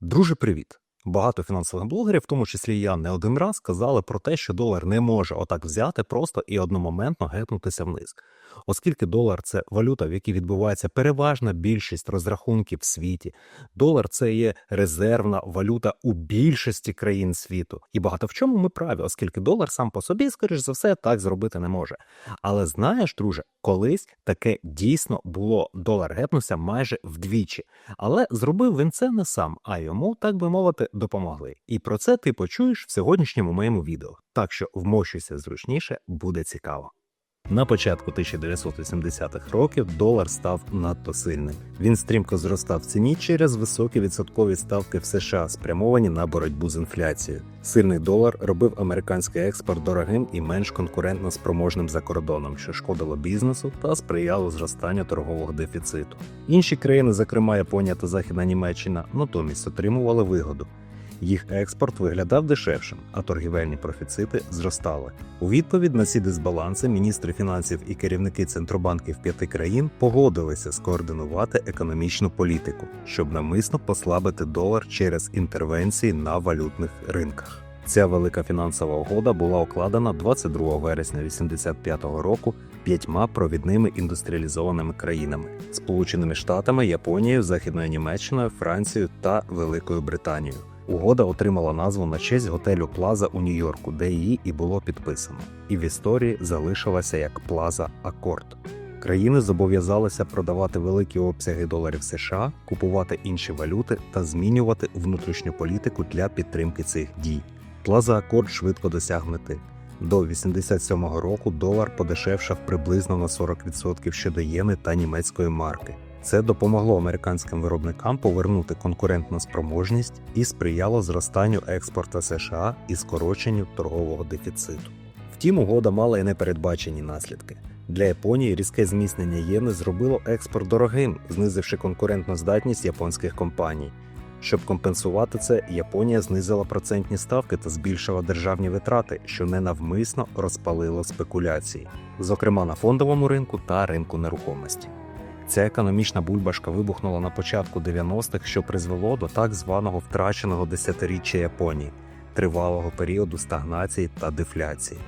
Друже, привіт! Багато фінансових блогерів, в тому числі я не один раз, казали про те, що долар не може отак взяти просто і одномоментно гепнутися вниз. Оскільки долар це валюта, в якій відбувається переважна більшість розрахунків в світі. Долар це є резервна валюта у більшості країн світу. І багато в чому ми праві, оскільки долар сам по собі, скоріш за все, так зробити не може. Але знаєш, друже, колись таке дійсно було. Долар гепнувся майже вдвічі. Але зробив він це не сам, а йому, так би мовити, допомогли. І про це ти почуєш в сьогоднішньому моєму відео. Так що вмощуйся зручніше, буде цікаво. На початку 1980-х років долар став надто сильним. Він стрімко зростав в ціні через високі відсоткові ставки в США, спрямовані на боротьбу з інфляцією. Сильний долар робив американський експорт дорогим і менш конкурентно спроможним за кордоном, що шкодило бізнесу та сприяло зростанню торгового дефіциту. Інші країни, зокрема Японія та Західна Німеччина, натомість отримували вигоду. Їх експорт виглядав дешевшим, а торгівельні профіцити зростали. У відповідь на ці дисбаланси міністри фінансів і керівники центробанків п'яти країн погодилися скоординувати економічну політику, щоб намисно послабити долар через інтервенції на валютних ринках. Ця велика фінансова угода була укладена 22 вересня 1985 року п'ятьма провідними індустріалізованими країнами Сполученими Штатами, Японією, Західною Німеччиною, Францією та Великою Британією. Угода отримала назву на честь готелю Плаза у Нью-Йорку, де її і було підписано, і в історії залишилася як Плаза Акорд. Країни зобов'язалися продавати великі обсяги доларів США, купувати інші валюти та змінювати внутрішню політику для підтримки цих дій. Плаза Акорд швидко досяг мети. До 87-го року долар подешевшав приблизно на 40% щодо єни та німецької марки. Це допомогло американським виробникам повернути конкурентну спроможність і сприяло зростанню експорту США і скороченню торгового дефіциту. Втім, угода мала і непередбачені наслідки. Для Японії різке зміцнення єни зробило експорт дорогим, знизивши конкурентну здатність японських компаній. Щоб компенсувати це, Японія знизила процентні ставки та збільшила державні витрати, що ненавмисно розпалило спекуляції, зокрема на фондовому ринку та ринку нерухомості. Ця економічна бульбашка вибухнула на початку 90-х, що призвело до так званого втраченого десятиріччя Японії, тривалого періоду стагнації та дефляції.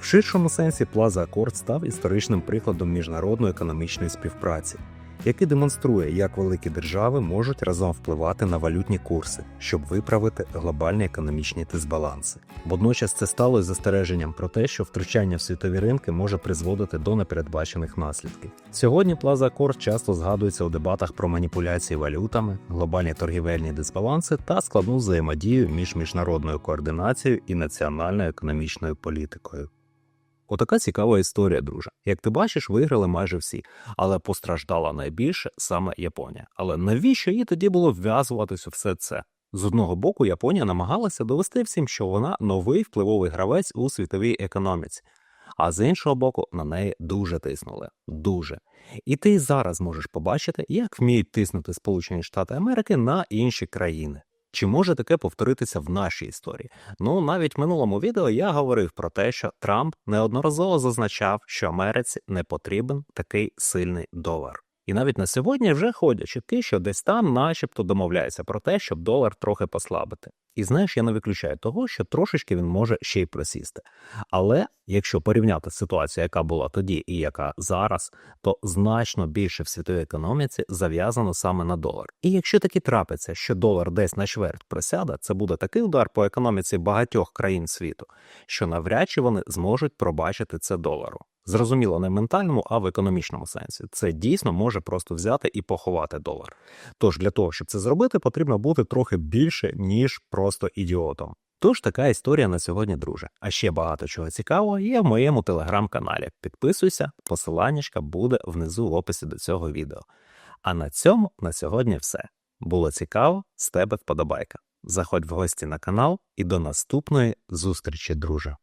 В ширшому сенсі Плаза Акорд став історичним прикладом міжнародної економічної співпраці, який демонструє, як великі держави можуть разом впливати на валютні курси, щоб виправити глобальні економічні дисбаланси. Водночас це стало застереженням про те, що втручання в світові ринки може призводити до непередбачених наслідків. Сьогодні Плаза Акорд часто згадується у дебатах про маніпуляції валютами, глобальні торгівельні дисбаланси та складну взаємодію між міжнародною координацією і національною економічною політикою. Отака цікава історія, друже. Як ти бачиш, виграли майже всі, але постраждала найбільше саме Японія. Але навіщо їй тоді було вв'язуватися все це? З одного боку, Японія намагалася довести всім, що вона новий впливовий гравець у світовій економіці, а з іншого боку, на неї дуже тиснули. Дуже. І ти зараз можеш побачити, як вміють тиснути Сполучені Штати Америки на інші країни. Чи може таке повторитися в нашій історії? Ну навіть в минулому відео я говорив про те, що Трамп неодноразово зазначав, що Америці не потрібен такий сильний долар. І навіть на сьогодні вже ходять чутки, що десь там, начебто, домовляються про те, щоб долар трохи послабити. І знаєш, я не виключаю того, що трошечки він може ще й просісти. Але якщо порівняти ситуацію, яка була тоді і яка зараз, то значно більше в світовій економіці зав'язано саме на долар. І якщо таки трапиться, що долар десь на чверть просяде, це буде такий удар по економіці багатьох країн світу, що навряд чи вони зможуть пробачити це долару. Зрозуміло, не в ментальному, а в економічному сенсі. Це дійсно може просто взяти і поховати долар. Тож для того, щоб це зробити, потрібно бути трохи більше, ніж просто ідіотом. Тож така історія на сьогодні, друже. А ще багато чого цікавого є в моєму телеграм-каналі. Підписуйся, посиланнячка буде внизу в описі до цього відео. А на цьому на сьогодні все. Було цікаво, з тебе вподобайка. Заходь в гості на канал і до наступної зустрічі, друже.